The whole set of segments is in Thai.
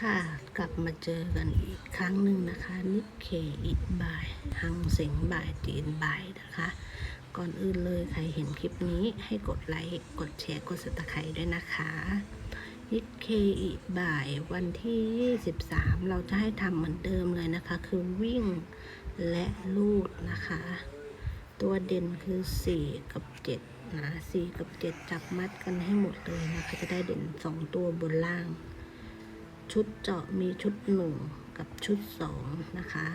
ค่ะ กลับมาเจอกันอีกครั้งหนึ่งนะคะ นิเคอีกบ่ายหังเสียงบ่ายจีนบ่ายนะคะ ก่อนอื่นเลยใครเห็นคลิปนี้ให้กดไลค์กดแชร์กดสตะไคร้ด้วยนะคะนิเคอีกบ่ายวันที่ 23 เราจะให้ทำเหมือนเดิมเลยนะคะ คือวิ่งและลูดนะคะ ตัวเด่นคือ 4 กับ 7 นะ 4 กับ 7 จับมัดกันให้หมดเลยนะคะ จะได้เด่น 2 ตัวบนล่าง ชุดเจาะมีชุด1กับชุด2นะคะ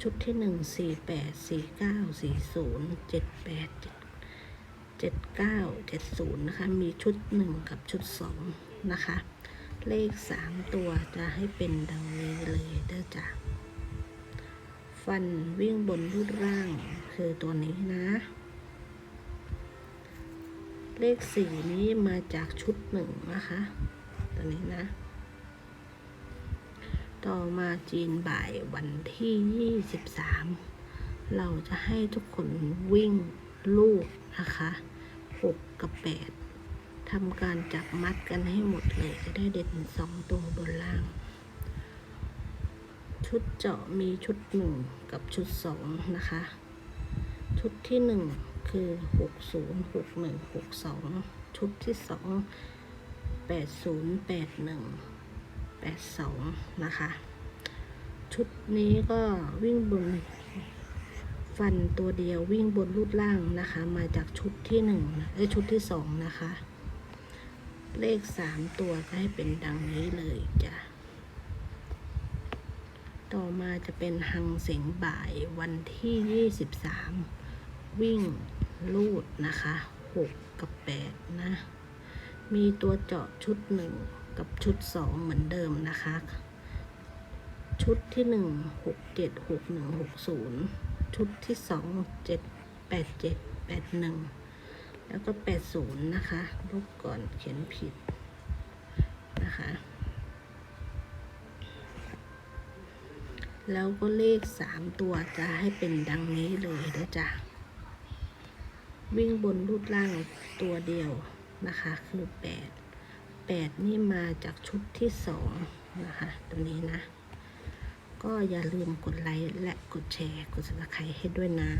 ชุดที่1 4 8 4 9 4 0 7 8 7 9 70นะคะ มีชุด1กับชุด2นะคะ เลข3ตัวจะให้เป็นดังนี้เลยเด้อจ้ะฟันวิ่งบนรูดร่างคือตัวนี้นะ เลขสี่นี้มาจากชุดหนึ่งนะคะ ตัวนี้นะ ต่อมาจีนบ่ายวันที่ 23 เราจะให้ทุกคนวิ่งลูกนะคะ 6 กับ 8ทำการจับมัดกันให้หมดเลยจะได้เด่นสองตัวบนล่าง ชุดเจาะมีชุดหนึ่งกับชุดสองนะคะ ชุดที่หนึ่งคือหกศูนย์หกหนึ่งหกสองชุดที่สอง แปดศูนย์แปดหนึ่งแปดสองนะคะ ชุดนี้ก็วิ่งบน ฟันตัวเดียววิ่งบนรูดล่างนะคะ มาจากชุดที่หนึ่งเอ้ชุดที่สองนะคะ เลขสามตัวจะให้เป็นดังนี้เลยจ้ะ ต่อมาจะเป็นหังเสียงบ่ายวันที่ 23 วิ่งลูดนะคะ 6 กับ 8 นะ มีตัวเจาะชุด1 กับชุด2เหมือนเดิมนะคะ ชุดที่1 6 7 6 1 6 0ชุดที่2 7 8 7 8 1แล้วก็80นะคะลบก่อนเขียนผิดนะคะ แล้วก็เลขสามตัวจะให้เป็นดังนี้เลยนะจ๊ะวิ่งบนรูดล่างตัวเดียวนะคะ คือแปด แปดนี่มาจากชุดที่สองนะคะ ตัวนี้นะ ก็อย่าลืมกดไลค์และกดแชร์ กดสัครให้ด้วยนะ